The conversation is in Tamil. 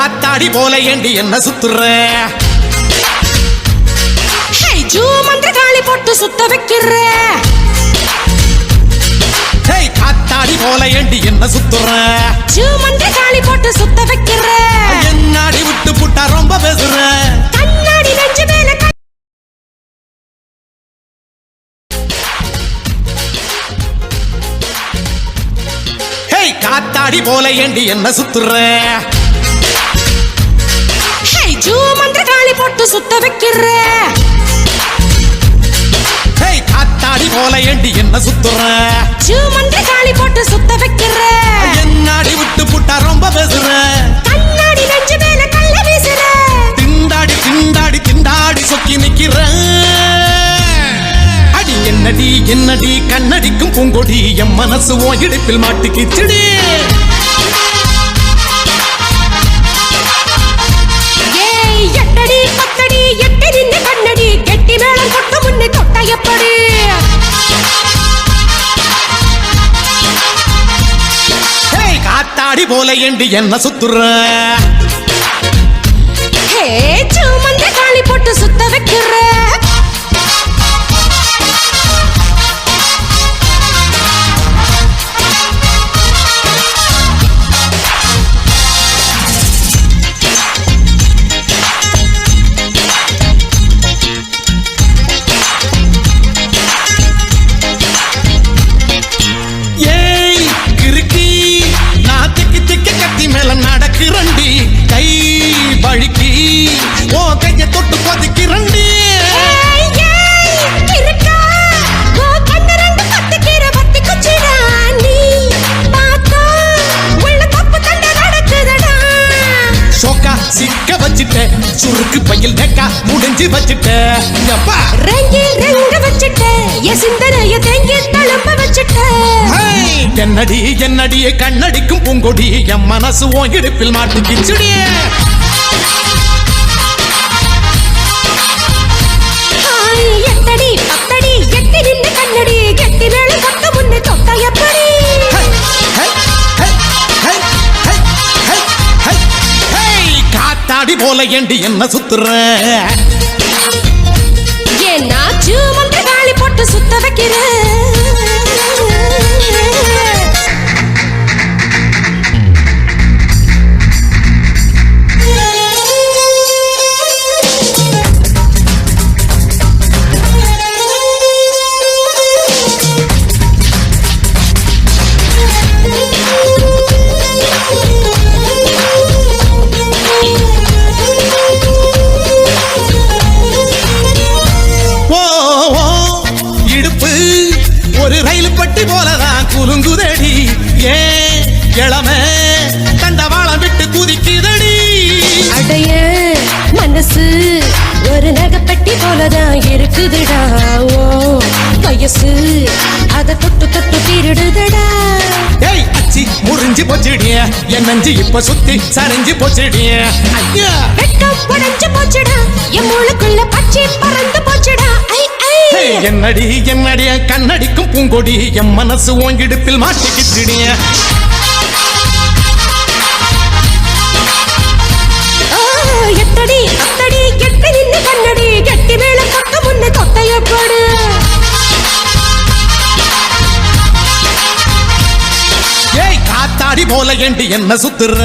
காத்தாடி போல ஏண்டி என்ன சுத்துற? ஹே ஜூ மந்திர காளி போட்டு சுத்த வைக்கிற. காத்தாடி போல ஏண்டி என்ன சுத்துற? ஜூ மந்திர காளி போட்டு சுத்த வைக்கிற. என்னாடி விட்டு புட்டா ரொம்ப பேசுற. கண்ணாடி நெஞ்சு மேல காத்தாடி போல ஏண்டி என்ன சுத்துற? ஹேய் காத்தாடி போல ஏண்டி என்ன சுத்துற? மந்திர காளி போட்டு சுத்த வைக்கிற. என்னாடி விட்டு புட்டா ரொம்ப பேசுற. கண்ணாடி நெஞ்சு மேல கள்ள வீசுற. திண்டாடி திண்டாடி திண்டாடி சொக்கி நிக்கிற. அடி என்னடி என்னடி கண்ணடிக்கும் பூங்கொடி என் மனசு ஓ இடுப்பில் மாட்டுக்கிச்சுடி. கண்ணாடி போல என்று என்ன சுத்துற? சோக்கா வச்சுட்ட சுருக்கு பையில் டெக்கா முடிஞ்சு வச்சுட்ட எப்பா ரெங்கி ரெங்க வச்சுட்ட, என் சிந்தனைய தேங்கி தழும்ப வச்சுட்ட. என்னடி என்னடி கண்ணடிக்கும் பூங்கொடி. என் மனசு ஓ இடுப்பில் மாட்டுக்கிச்சுடி. போல ஏண்டி என்ன சுத்துற? என்ன ஜூ மந்திர காளி போட்டு சுத்த வைக்கிறேன்? இளமை தண்டவாளம் விட்டு குதிக்குதடி. அடைய மனசு ஒரு நகைப்பட்டி போலதான் இருக்குதுடா. ஓ வயசு அத தொட்டு தொட்டு திருடுதடா. ஏய் அச்சி முறிஞ்சு போச்சுடிய. என் நஞ்சு இப்ப சுத்தி சரிஞ்சு போச்சுடிய. ஐயா. வெட்கம் உடைஞ்சு போச்சுடா. என் மூளைக்குள்ள பச்சை பறந்து போச்சுடா. ஐ என்னடி என்னடி கண்ணடிக்கும் பூங்கொடி. என் மனசு ஓங்கிடுப்பில் மாட்டிக்கிச்சுடிய. போல ஏண்டி என்ன சுத்துற?